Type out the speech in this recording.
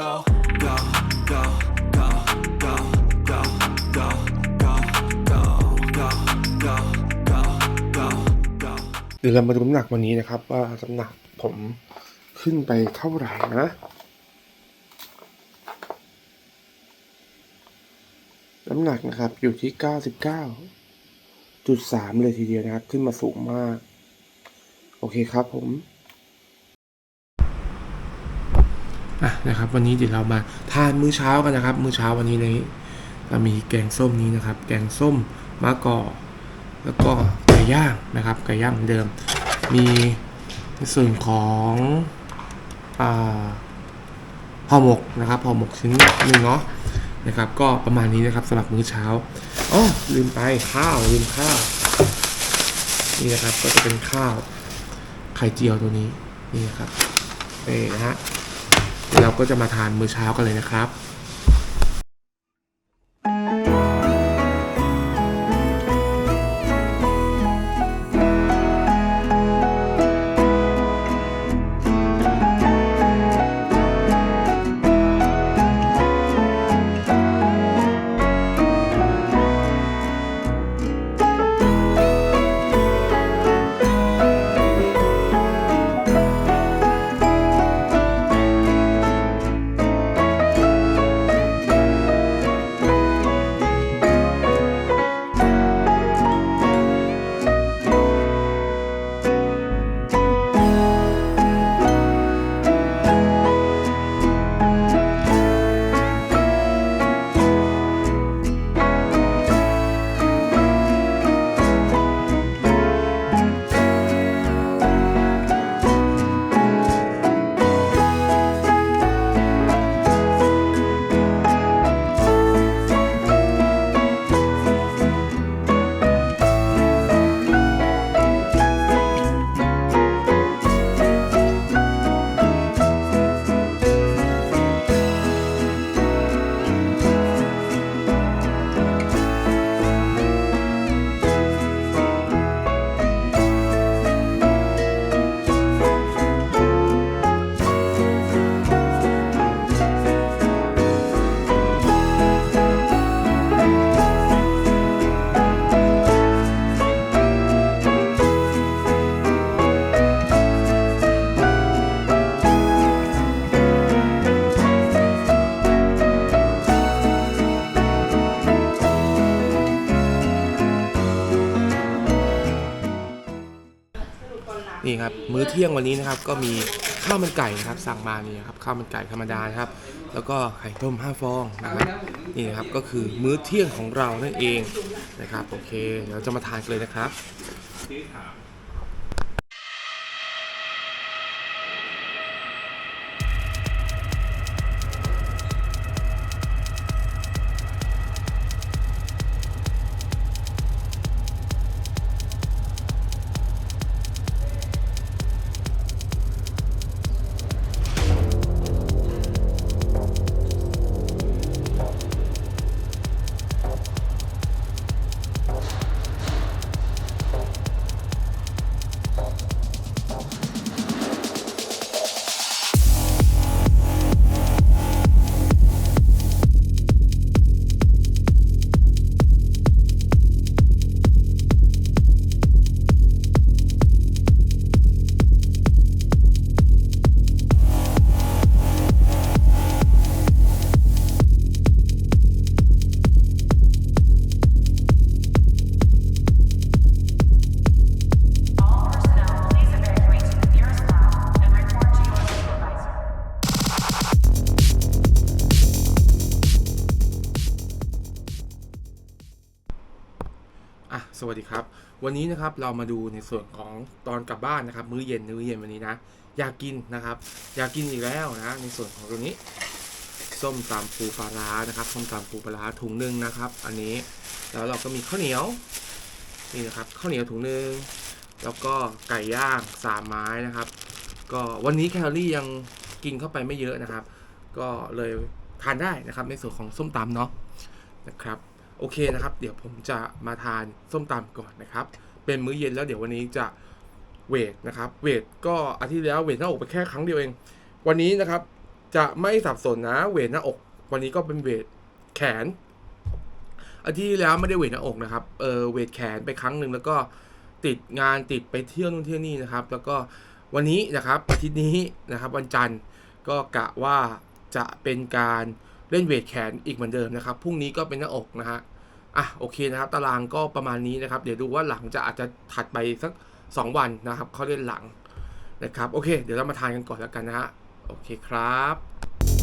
go, go, go, go, go, go, go, go, go, go, go, go, go, go. เดี๋ยวเรามาดูน้ำหนักวันนี้นะครับ ว่าน้ำหนักผมขึ้นไปเท่าไหร่นะน้ำหนักนะครับอยู่ที่เก้าสิบเก้าจุดสามเลยทีเดียวนะครับ ขึ้นมาสูงมาก โอเคครับผม อะนะครับ วันนี้เดี๋ยวเรามาทานมื้อเช้ากันนะครับ มื้อเช้าวันนี้เลยเรามีแกงส้มนี้นะครับ แกงส้มมะกอกแล้วก็ไก่ย่างนะครับไก่ย่างเหมือนเดิม มีในส่วนของห่อหมกนะครับห่อหมกชิ้นหนึ่งเนาะนะครับ ก็ประมาณนี้นะครับสำหรับมื้อเช้าอ๋อลืมไปข้าวลืมข้าวนี่นะครับก็จะเป็นข้าวไข่เจียวตัวนี้นี่นะครับนี่นะฮะ เราก็จะมาทานมื้อเช้ากันเลยนะครับ นี่ครับมื้อเที่ยงวันนี้นะครับก็มีข้าวมันไก่นะครับสั่งมานี่ครับข้าวมันไก่ธรรมดานะครับ แล้วก็ไข่ต้ม 5 ฟองนะครับนี่นะครับก็คือมื้อเที่ยงของเรานั่นเองนะครับโอเคเดี๋ยวเราจะมาทานกันเลยนะครับ วัสดีครับ วันนี้นะครับเรามาดูในส่วนของตอนกลับบ้านนะครับ มื้อเย็นมื้อเย็นวันนี้นะอยากกินนะครับ อยากกินอีกแล้วนะในส่วนของตัวนี้ ส้มตำปูปลาร้านะครับส้มตำปูปลาร้าถุงหนึ่งนะครับ อันนี้แล้วเราก็มีข้าวเหนียวนี่นะครับข้าวเหนียวถุงหนึ่งแล้วก็ไก่ย่างสามไม้นะครับ ก็วันนี้แคลอรี่ยังกินเข้าไปไม่เยอะนะครับ ก็เลยทานได้นะครับในส่วนของส้มตำเนาะนะครับ โอเคนะครับ เดี๋ยวผมจะมาทานส้มตำก่อนนะครับ เป็นมื้อเย็นแล้วเดี๋ยววันนี้จะเวทนะครับ เวทก็อาทิตย์แล้วเวทหน้าอกไปแค่ครั้งเดียวเอง วันนี้นะครับจะไม่สับสนนะเวทหน้าอก วันนี้ก็เป็นเวทแขน อาทิตย์แล้วไม่ได้เวทหน้าอกนะครับ เออเวทแขนไปครั้งหนึ่งแล้วก็ติดงานติดไปเที่ยวนู่นเที่ยวนี่นะครับ แล้วก็วันนี้นะครับอาทิตย์นี้นะครับ วันจันทร์ก็กะว่าจะเป็นการ เล่นเวทแขนอีกเหมือนเดิมนะครับพรุ่งนี้ก็เป็นหน้าอกนะฮะอะโอเคนะครับ ตารางก็ประมาณนี้นะครับ เดี๋ยวดูว่าหลังจะอาจจะถัดไปสักสองวันนะครับเขาเล่นหลังนะครับโอเค เดี๋ยวเรามาทานกันก่อนแล้วกันนะฮะโอเคครับ